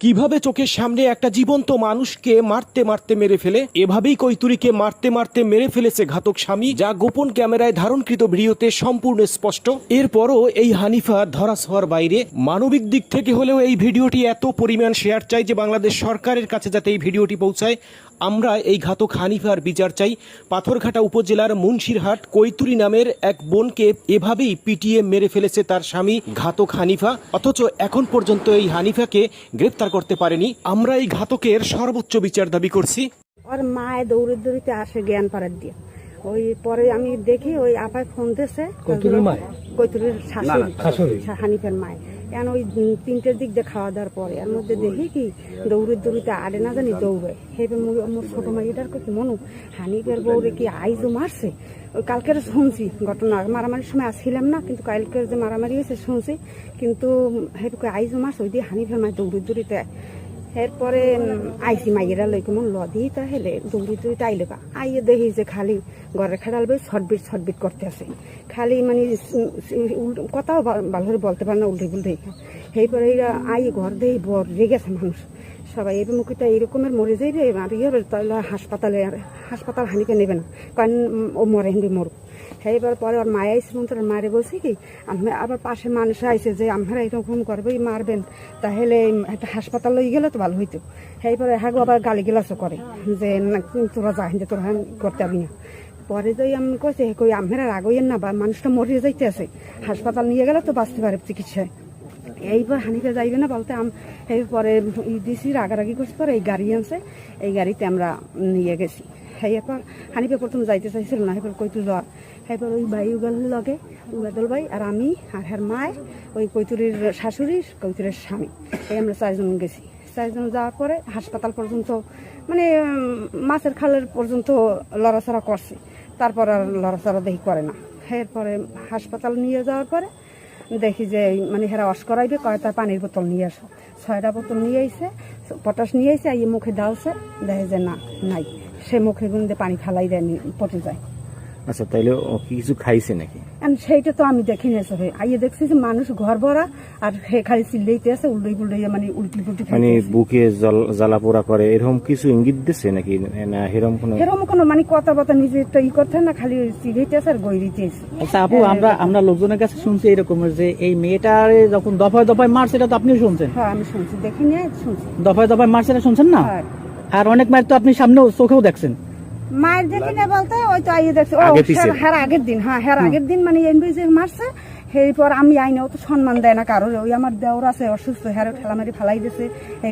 কীভাবে চোখের সামনে একটা জীবন্ত মানুষকে মারতে মারতে মেরে ফেলে? এভাবেই কৈতুরীকে মারতে মারতে মেরে ফেলেছে ঘাতক স্বামী, যা গোপন ক্যামেরায় ধারণকৃত ভিডিওতে সম্পূর্ণ স্পষ্ট। এরপরও এই হানিফা ধরাস হওয়ার বাইরে। মানবিক দিক থেকে হলেও এই ভিডিওটি এত পরিমাণ শেয়ার চাই যে বাংলাদেশ সরকারের কাছে যাতে এই ভিডিওটি পৌঁছায়। আমরা এই ঘাতক হানিফার বিচার চাই। পাথরঘাটা উপজেলার মুন্সিরহাট কৈতুরি নামের এক বোনকে এভাবেই পিটিয়ে মেরে ফেলেছে তার স্বামী ঘাতক হানিফা। অথচ এখন পর্যন্ত এই হানিফাকে গ্রেপ্তার করতে পারেনি আমরা এই ঘাতকের সর্বোচ্চ বিচার দাবি করছি। ওর মায়ে দৌড়ে দৌড়িতে আসে জ্ঞান পাড়ার দিয়ে। ওই পরে আমি দেখি ওই আপায় ফোন দিয়েছে। কৈতুরের শাশুড়ি। হানিফের মায়। এখন ওই তিনটের দিক দিয়ে খাওয়া দাওয়ার পরে এর মধ্যে দেখি কি দৌড়ে দৌড়িতে আড়ে না জানি দৌড়ে। হেবে মোর ছোট মাইটার কত মনু? হানিফের বউরে কি আইজও মারছে? কালকের শুনছি ঘটনা। মারামারির সময় আসছিলাম না, কিন্তু কালকের যে মারামারি হয়েছে শুনছি। কিন্তু হেবে আইজও মারছে ওই দিয়ে হানি মায় দৌড়ে দৌড়িতে এরপরে আইসি মাইয়েরা লই কেমন ল দিই তাহলে দৌড়ি দৌড়ি আইলে আইয়ে দেখি যে খালি ঘরে খেড়াল বই ছটবিট ছটবিট করতে আছে। খালি মানে কথাও ভালো করে বলতে পারে না উল্টে পুল্টে সেইপরে আই ঘর দিয়ে বর রেগেছে মানুষ। সবাই এবার মুখিটা এইরকমের মরে যাই রে আর হবে, তাহলে হাসপাতালে হাসপাতাল হানিকে নেবে না। কারণ ও মরে হিন্দি মরুক। সেইবার পরে ওর মায়া আইসে তোর মারে বলছি কি আমি আবার পাশে মানুষ আইসে যে আমরা এরকম করবেই মারবেন। তাহলে একটা হাসপাতাল লই গেলে তো ভালো হইতো। হ্যাঁ গো আবার গালি গেলাসও করে যে তোরা যা যে তোরা করতে পারবি না। পরে যাই আমি কইছে কই আমরা রাগইয়েন না বা মানুষটা মরে যাইতে আছে হাসপাতাল নিয়ে গেলে তো বাঁচতে পারে চিকিৎসায়। এইবার হানিকে যাইবে না, বলতে আম এরপরে ই দিছি, রাগারাগি করছি, পরে এই গাড়ি আনছে, এই গাড়িতে আমরা নিয়ে গেছি। এরপর হানিপে প্রথম যাইতে চাইছিল না এরপর কইতু যাওয়া এরপর ওই ভাই উগাল লগে উগাদল ভাই আর আমি আর হের মায়, ওই কৈতুরের শাশুড়ি কৈতুরের স্বামী। এই আমরা চারজন গেছি। চারজন যাওয়ার পরে হাসপাতাল পর্যন্ত মানে মাছের খালের পর্যন্ত লড়াচড়া করছে। তারপর আর লড়াচড়া দেখি করে না। এরপরে হাসপাতাল নিয়ে যাওয়ার পরে দেখি যে মানে হেরা অস করাইবে, কয় তার পানির বোতল নিয়ে আসো। ছয়টা বোতল নিয়ে আইসে পটাশ নিয়ে আইসে এই মুখে দাওছে দেখে যে না, নাই। সে মুখে গুন্দে পানি ফেলাই দেয়নি পটে যায়। আচ্ছা তাইলে ও কি কিছু খাইছে নাকি? সেইটা তো আমি দেখি না সবে আইয়ে দেখছি যে মানুষ ঘর ভরা আর হে খালি চিল্লাইতে আছে উল্টাই পুল্টাই মানে উল্টি পুল্টি মানে বুকে জ্বালা পোড়া করে এরকম কিছু ইঙ্গিত দিচ্ছে নাকি? না এরকম কোনো এরকম কোনো মানে কথা বথা নিজে একটা ই করতে না খালি চিল্লাইতে আছে আর গৈরিতে আছে। আচ্ছা আপু আমরা আমরা লোকজনের কাছে শুনছি এরকম যে এই মেয়েটারে যখন দফায় দফায় মারছে এটা তো আপনিও শুনছেন? হ্যাঁ আমি শুনছি দেখি নিয়ে শুনছি। দফায় দফায় মারছে এটা শুনছেন না? হ্যাঁ। আর অনেক মায়ের তো আপনি সামনেও চোখেও দেখছেন। মায়ের দেখি না বলতে ওই তো আইয়ে দেখছি। ও হ্যাঁ আগের দিন হ্যাঁ হের আগের দিন মানে এনবি যে মারছে পর আমি আইনেও তো সম্মান দেয় না কারোর। ওই আমার দেওর আছে অসুস্থ হেরো ঠেলামারি ফেলাই দিছে।